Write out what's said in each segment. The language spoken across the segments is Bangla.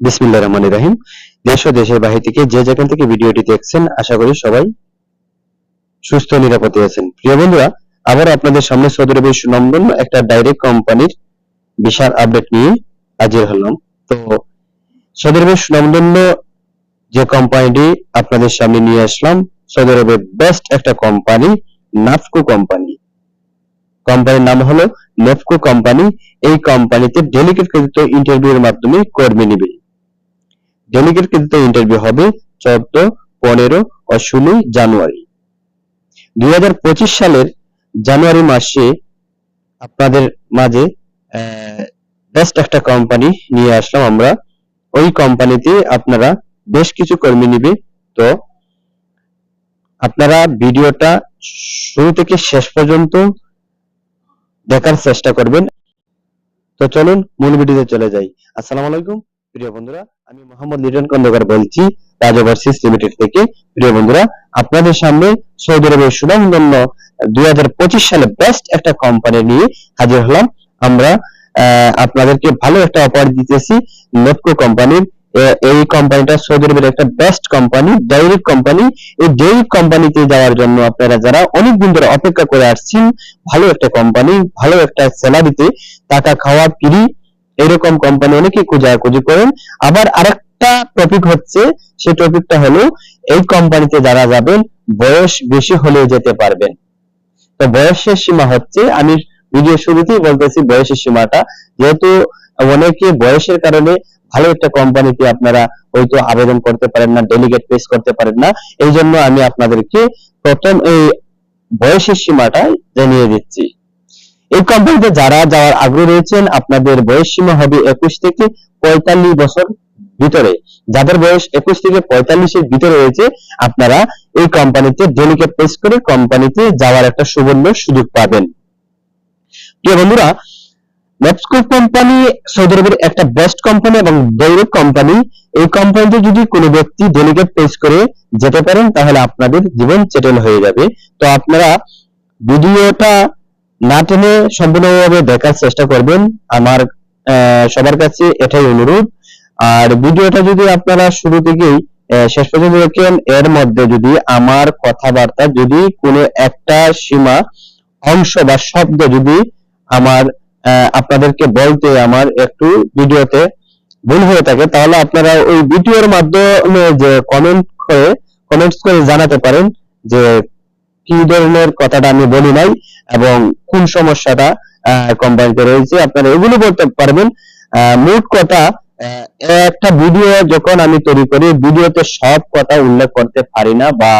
বিসমিল্লাহ রহমান রাহিম। দেশ ও দেশের বাহির থেকে যে যেখান থেকে ভিডিওটি দেখছেন, আশা করি সবাই সুস্থ নিরাপদে আছেন। প্রিয় বন্ধুরা, আবার আপনাদের সামনে সৌদি আরবের সুনামধন্য একটা ডাইরেক্ট কোম্পানির বিশাল আপডেট নিয়ে হাজির হলাম। তো সৌদি আরবের সুনামধন্য যে কোম্পানিটি আপনাদের সামনে নিয়ে আসলাম সৌদি আরবের বেস্ট একটা কোম্পানি নাফকো কোম্পানি কোম্পানির নাম হলো নেফকো কোম্পানি এই কোম্পানিতে ডেলিগেট কৃত এর মাধ্যমে কর্মী নিবে। ডেলিগেট কৃত ইন্টারভিউ হবে চোদ্দ, পনেরো ও ষোলোই জানুয়ারি। দুই হাজার পঁচিশ সালের জানুয়ারি মাসে আপনাদের মাঝে বেস্ট একটা কোম্পানি নিয়ে আসলাম আমরা। ওই কোম্পানিতে আপনারা বেশ কিছু কর্মী নিবে। তো আপনারা ভিডিওটা শুরু থেকে শেষ পর্যন্ত দেখার চেষ্টা করবেন। তো চলুন মূল ভিডিওতে চলে যাই। আসসালামু আলাইকুম। প্রিয় বন্ধুরা, আমি মোহাম্মদ লিটন খন্দকার বলছি, রাজ লিমিটেড থেকে। প্রিয় বন্ধুরা, আপনাদের সামনে সৌদি আরবের সুনামধন্য দুই সালে বেস্ট একটা কোম্পানি নিয়ে হাজির হলাম। আমরা আপনাদেরকে ভালো একটা অফার দিতেছি নেপকো কোম্পানির এই কোম্পানিটা সৌদি আরবের একটা বেস্ট কোম্পানি ডাইরেক্ট কোম্পানি এই ডাইরেক্ট কোম্পানিতে যাওয়ার জন্য আপনারা যারা অনেক দিন ধরে অপেক্ষা করে আসছেন, ভালো একটা কোম্পানি ভালো একটা স্যালারিতে টাকা খাওয়া ফ্রি এরকম কোম্পানি অনেকে খোঁজাখুঁজি করেন। আবার আরেকটা টপিক হচ্ছে সেই টপিকটা হলো, এই কোম্পানিতে যারা যাবেন, বয়স বেশি হলেও যেতে পারবেন। তো বয়সের সীমা হচ্ছে, আমি ভিডিও শুরুতেই বলতেছি বয়সের সীমাটা। যেহেতু অনেকে বয়সের কারণে ভালো একটা কোম্পানিতে আপনারা হয়তো আবেদন করতে পারেন না ডেলিগেট পেশ করতে পারেন না। এই জন্য আমি আপনাদেরকে প্রথম এই বয়সের সীমাটা জানিয়ে দিচ্ছি। এই কোম্পানিতে যারা যাওয়ার আগ্রহ রয়েছেন, আপনাদের বয়স সীমা হবে একুশ থেকে পঁয়তাল্লিশ বছর ভিতরে। যাদের বয়স একুশ থেকে পঁয়তাল্লিশের ভিতরে রয়েছে, আপনারা এই কোম্পানিতে ডেলিগেট পেশ করে কোম্পানিতে যাওয়ার একটা সুবর্ণ সুযোগ পাবেন। প্রিয় বন্ধুরা নেপস্কো কোম্পানি সৌদি আরবের একটা বেস্ট কোম্পানি এবং ডাইরেক্ট কোম্পানি এই কোম্পানিতে যদি কোনো ব্যক্তি ডেলিগেট পেশ করে যেতে পারেন, তাহলে আপনাদের জীবন চেটেল হয়ে যাবে। তো আপনারা ভিডিওটা না টেনে সম্পূর্ণভাবে দেখার চেষ্টা করবেন। আমার সবার কাছে এটাই অনুরোধ। আর ভিডিওটা যদি আপনারা শুরু থেকেই শেষ পর্যন্ত দেখেন, এর মধ্যে যদি আমার কথাবার্তা যদি কোনো একটা সীমা, অংশ বা শব্দ যদি আমার আপনাদেরকে বলতে আমার একটু ভিডিওতে ভুল হয়ে থাকে, তাহলে আপনারা ওই ভিডিওর মাধ্যমে যে কমেন্ট করে কমেন্টস করে জানাতে পারেন যে কি ধরনের কথাটা আমি বলি নাই এবং কোন সমস্যাটা কোম্পানিতে রয়েছে, আপনারা এগুলো বলতে পারবেন। মোট কথা একটা ভিডিও যখন আমি তৈরি করি, ভিডিওতে সব কথা উল্লেখ করতে পারি না বা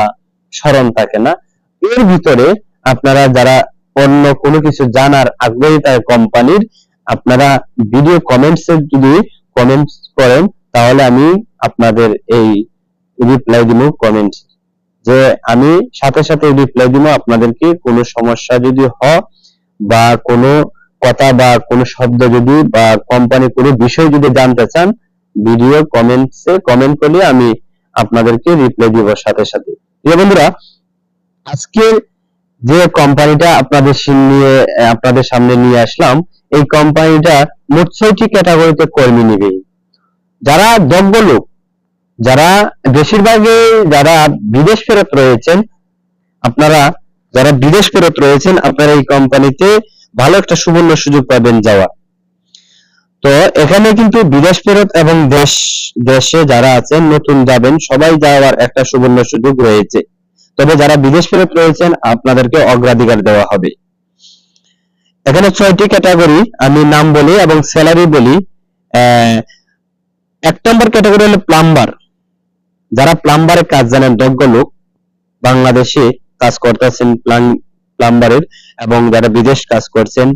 স্মরণ থাকে না। এর ভিতরে আপনারা যারা অন্য কোনো কিছু জানার আগ্রহী থাকে কোম্পানির, আপনারা ভিডিও কমেন্টস এ যদি কমেন্টস করেন, তাহলে আমি আপনাদের এই রিপ্লাই দিব কমেন্ট যে আমি সাথে সাথে রিপ্লাই দিব আপনাদেরকে, কোনো সমস্যা যদি হয় বা কোনো কথা বা কোনো শব্দ যদি বা কোম্পানি কোনো বিষয় যদি জানতে চান ভিডিও কমেন্টসে কমেন্ট করলে আমি আপনাদেরকে রিপ্লাই দিব সাথে সাথে। প্রিয় বন্ধুরা আজকে যে কোম্পানিটা আপনাদের নিয়ে আপনাদের সামনে নিয়ে আসলাম, এই কোম্পানিটা মোট ছয়টি ক্যাটাগরিতে কর্মী নিবে। যারা যোগ্য লোক যারা বেশিরভাগই যারা বিদেশ ফেরত রয়েছেন, আপনারা যারা বিদেশ ফেরত রয়েছেন, আপনারা এই কোম্পানিতে ভালো একটা সুবর্ণ সুযোগ পাবেন যাওয়া। তো এখানে কিন্তু বিদেশ ফেরত এবং দেশ, দেশে যারা আছেন, নতুন যাবেন, সবাই যাওয়ার একটা সুবর্ণ সুযোগ রয়েছে। তবে যারা বিদেশ ফেরত রয়েছেন, আপনাদেরকে অগ্রাধিকার দেওয়া হবে। এখানে ছয়টি ক্যাটাগরি আমি নাম বলি এবং স্যালারি বলি। এক নম্বর ক্যাটাগরি হলো প্লাম্বার। যারা প্লাম্বারের কাজ জানেন যোগ্য লোক, বাংলাদেশে কাজ করতেছেন প্লাম্বারের এবং যারা বিদেশ কাজ করছেন,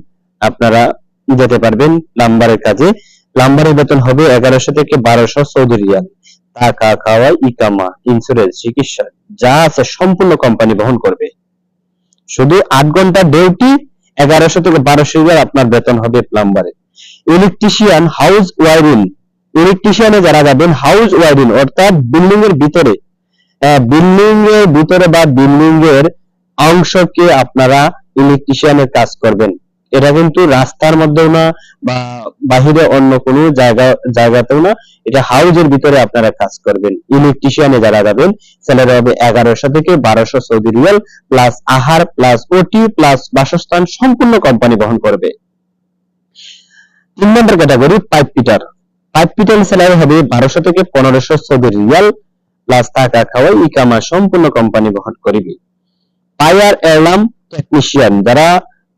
আপনারা যেতে পারবেন প্লাম্বারের কাজে। প্লাম্বারের বেতন হবে এগারোশো থেকে বারোশো সৌদি রিয়াল। টাকা খাওয়া ইকামা ইন্স্যুরেন্স চিকিৎসা, যা আছে সম্পূর্ণ কোম্পানি বহন করবে। শুধু আট ঘণ্টা ডিউটি এগারোশো থেকে বারোশো রিয়াল আপনার বেতন হবে প্লাম্বারের ইলেকট্রিশিয়ান হাউস ওয়ারিং ইলেকট্রিশিয়ানে যারা যাবেন হাউস ওয়ারিং অর্থাৎ বিল্ডিং এর ভিতরে বিল্ডিং এর ভিতরে বা বিল্ডিং এর অংশকে আপনারা ইলেকট্রিশিয়ানের কাজ করবেন। এটা কিন্তু রাস্তার মধ্যেও না বা বাহিরে অন্য কোনো জায়গা, জায়গাতেও না, এটা হাউজের ভিতরে আপনারা কাজ করবেন। ইলেকট্রিশিয়ানে যারা যাবেন স্যালারি হবে এগারোশো থেকে বারোশো সৌদি রিয়াল প্লাস আহার প্লাস ওটি প্লাস বাসস্থান, সম্পূর্ণ কোম্পানি বহন করবে। তিন number category pipe fitter pipe salary হবে বারোশো থেকে পনেরোশো সৌদি রিয়াল প্লাস টাকা খাওয়াই ইকামা সম্পূর্ণ কোম্পানি বহন করিবে। ফায়ার অ্যালার্ম টেকনিশিয়ান যারা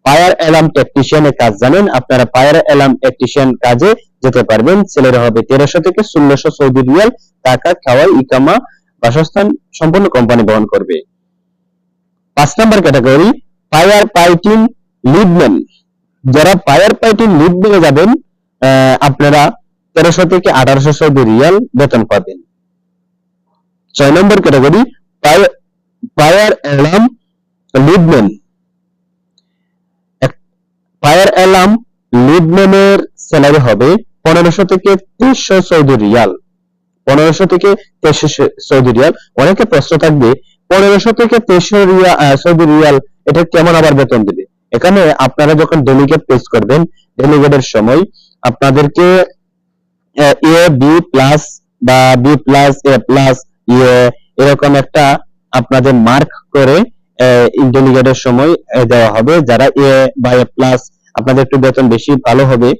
ফায়ার অ্যালার্ম টেকনিশিয়ানের কাজ জানেন, আপনারা ফায়ার অ্যালার্ম টেকনিশিয়ান কাজে যেতে পারবেন। ছেলেরা হবে তেরোশো থেকে ষোলোশো সৌদি রিয়াল, টাকা খাওয়াই ইকামা বাসস্থান সম্পূর্ণ কোম্পানি বহন করবে। পাঁচ নম্বর ক্যাটাগরি ফায়ার ফাইটিং লিডম্যান যারা ফায়ার ফাইটিং লিডম্যানে যাবেন আপনারা তেরোশো থেকে আঠারোশো সৌদি রিয়াল বেতন পাবেন। ছয় number category fire alarm leadman fire alarm লিডম্যানের salary হবে পনেরোশো থেকে তেইশশো সৌদি রিয়াল। পনেরোশো থেকে তেইশশো সৌদি রিয়াল। অনেকে প্রশ্ন থাকবে, পনেরোশো থেকে তেইশশো রিয়াল সৌদি রিয়াল, এটা কেমন আবার বেতন দিবে? এখানে আপনারা যখন ডেলিগেট পেশ করবেন ডেলিগেটের সময় আপনাদেরকে এ বি প্লাস বা বি প্লাস এ প্লাস ইয়ে এরকম একটা আপনাদের মার্ক করে ডেলিগেটের সময় দেওয়া হবে। যারা এ বা এ প্লাস আপনাদের একটু বেতন বেশি, ভালো হবে।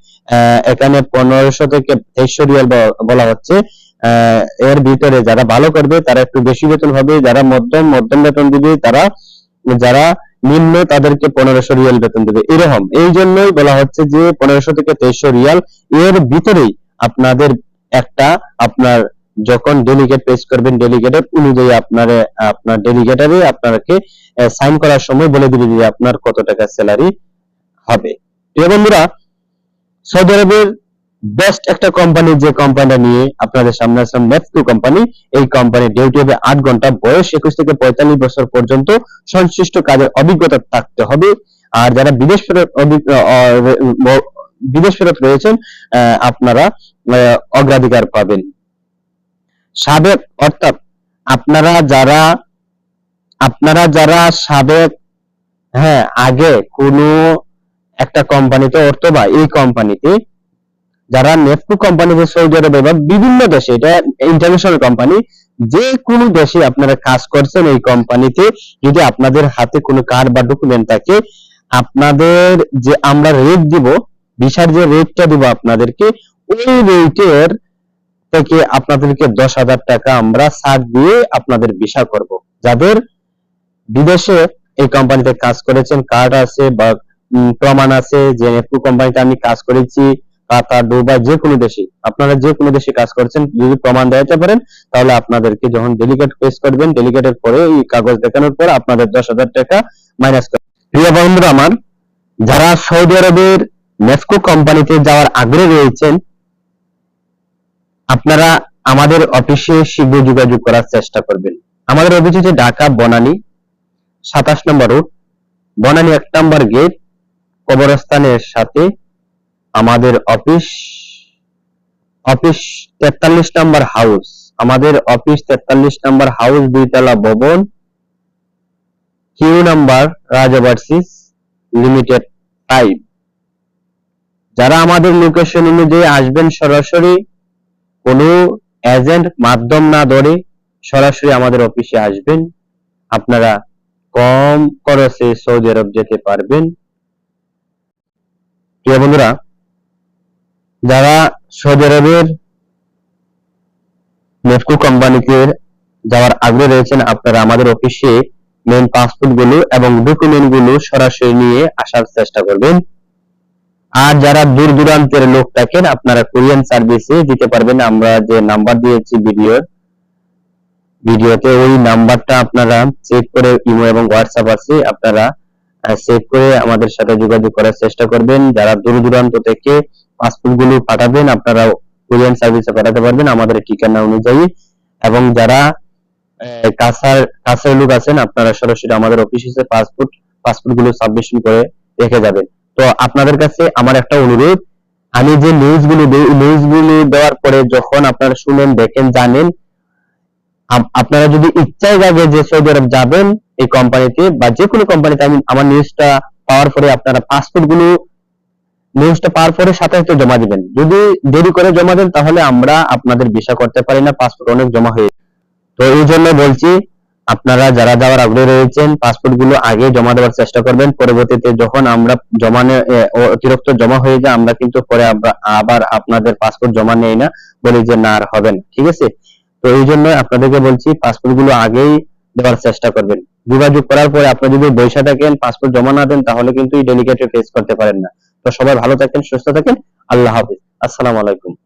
এখানে পনেরোশো থেকে তেইশশো রিয়াল বলা হচ্ছে। এর ভিতরে যারা ভালো করবে, তারা একটু বেশি বেতন হবে। যারা মধ্যম মধ্যম বেতন দিবে, তারা, যারা নিম্ন, তাদেরকে পনেরোশো রিয়াল বেতন দেবে। এরকম। এই জন্যই বলা হচ্ছে যে, পনেরোশো থেকে তেইশশো রিয়াল এর ভিতরেই আপনাদের একটা আপনার যখন ডেলিগেট পেশ করবেন ডেলিগেটের অনুযায়ী আপনার আপনার ডেলিগেটারে আপনাকে সাইন করার সময় বলে দিবে যে আপনার কত টাকা স্যালারি হবে। প্রিয় বন্ধুরা সৌদি আরবের বেস্ট একটা কোম্পানি যে কোম্পানিটা নিয়ে আপনাদের সামনে আসলাম নেফটু কোম্পানি এই কোম্পানির ডিউটি হবে আট ঘণ্টা বয়স, একুশ থেকে পঁয়তাল্লিশ বছর পর্যন্ত সংশ্লিষ্ট কাজের অভিজ্ঞতা থাকতে হবে। আর যারা বিদেশ বিদেশ ফেরত রয়েছেন আপনারা অগ্রাধিকার পাবেন। সাবেক, অর্থাৎ আপনারা যারা আপনারা যারা সাবেক হ্যাঁ আগে কোনো একটা কোম্পানিতে অথবা এই কোম্পানিতে, যারা নেফকো কোম্পানিতে সৌদি আরবে বা বিভিন্ন দেশে, এটা ইন্টারন্যাশনাল কোম্পানি যে কোনো দেশে আপনারা কাজ করছেন এই কোম্পানিতে, যদি আপনাদের হাতে কোনো কার্ড বা ডকুমেন্ট থাকে, আপনাদের যে আমরা রেট দিব ভিসার যে রেটটা দিব আপনাদেরকে, ওই রেটের থেকে আপনাদেরকে দশ হাজার টাকা আমরা ছাড় দিয়ে আপনাদের ভিসা করব। যাদের বিদেশে এই কোম্পানিতে কাজ করেছেন কার্ড আছে বা প্রমাণ আছে যে নেফকো কোম্পানিতে আমি কাজ করেছি, কাতার, দুবাই, যে কোনো দেশে, আপনারা যে কোনো দেশে কাজ করছেন, যদি প্রমাণ দেখাতে পারেন, তাহলে আপনাদেরকে যখন ডেলিগেট পেশ করবেন ডেলিগেটের পরে এই কাগজ দেখানোর পর আপনাদের দশ হাজার টাকা মাইনাস করবে প্রিয় বন্ধুরা আমার, যারা সৌদি আরবের নেফকো কোম্পানিতে যাওয়ার আগ্রহে রয়েছেন, আপনারা আমাদের অফিসে শীঘ্র যোগাযোগ করার চেষ্টা করবেন। আমাদের অফিস হচ্ছে ঢাকা বনানী, সাতাশ নম্বর রোড। বনানী এক নম্বর গেট, কবরস্থানের সাথে আমাদের অফিস অফিস তেতাল্লিশ নম্বর হাউস। আমাদের অফিস তেতাল্লিশ নম্বর হাউস, দুইতলা ভবন, কিউ নাম্বার রাজাভার্সিস লিমিটেড ফাইভ। যারা আমাদের লোকেশন অনুযায়ী আসবেন সরাসরি, কোনো এজেন্ট মাধ্যম না ধরে সরাসরি আমাদের অফিসে আসবেন। আপনারা কম খরচে সৌদি আরব যেতে পারবেন। প্রিয় বন্ধুরা, যারা সৌদি আরবের নেফকো কোম্পানিতে যাওয়ার আগ্রহ রয়েছেন, আপনারা আমাদের অফিসে মেন পাসপোর্টগুলো এবং ডকুমেন্টগুলো সরাসরি নিয়ে আসার চেষ্টা করবেন। আর যারা দূর দূরান্তের লোক থাকেন আপনারা কোরিয়ান সার্ভিসে দিতে পারবেন। আমরা যে নাম্বার দিয়েছি ভিডিওর, ভিডিওতে ওই নাম্বারটা আপনারা চেক করে ইমো এবং হোয়াটসঅ্যাপ আছে, আপনারা চেক করে আমাদের সাথে যোগাযোগ করার চেষ্টা করবেন। যারা দূর দূরান্ত থেকে পাসপোর্টগুলো পাঠাবেন, আপনারা কোরিয়ান সার্ভিসে পাঠাতে পারবেন আমাদের ঠিকানা অনুযায়ী। এবং যারা কাছার, কাছের লোক আছেন, আপনারা সরাসরি আমাদের অফিসে পাসপোর্ট পাসপোর্টগুলো সাবমিশন করে রেখে যাবেন। তো আপনাদের কাছে আমার একটা অনুরোধ, আমি যে নিউজগুলো দিই নিউজ দেওয়ার পরে যখন আপনারা শুনেন, দেখেন, জানেন আপনারা যদি ইচ্ছাই জাগে যে সৌদি আরব যাবেন, এই কোম্পানিতে বা যে কোনো কোম্পানিতে আমি আমার নিউজটা পাওয়ার পরে আপনারা পাসপোর্টগুলো নিউজটা পাওয়ার পরে সাথে সাথে জমা দিবেন। যদি দেরি করে জমা দেন, তাহলে আমরা আপনাদের ভিসা করতে পারি না পাসপোর্ট অনেক জমা হয়ে তো এই জন্য বলছি আপনারা যারা যাওয়ার আগ্রহী রয়েছেন পাসপোর্টগুলো আগে জমা দেওয়ার চেষ্টা করবেন। পরবর্তীতে যখন আমরা জমা অতিরিক্ত জমা হয়ে যায়, আমরা কিন্তু পরে আবার- আপনাদের পাসপোর্ট জমা নেই না বলি যে না আর হবে না ঠিক আছে? তো এই জন্য আপনাদেরকে বলছি পাসপোর্টগুলো আগেই দেওয়ার চেষ্টা করবেন। যোগাযোগ করার পরে আপনি যদি বৈশা থাকেন, পাসপোর্ট জমা না দেন, তাহলে কিন্তু এই ফেস করতে পারেন না। তো সবাই ভালো থাকেন, সুস্থ থাকেন, আল্লাহ হাফিজ। আসসালামু আলাইকুম।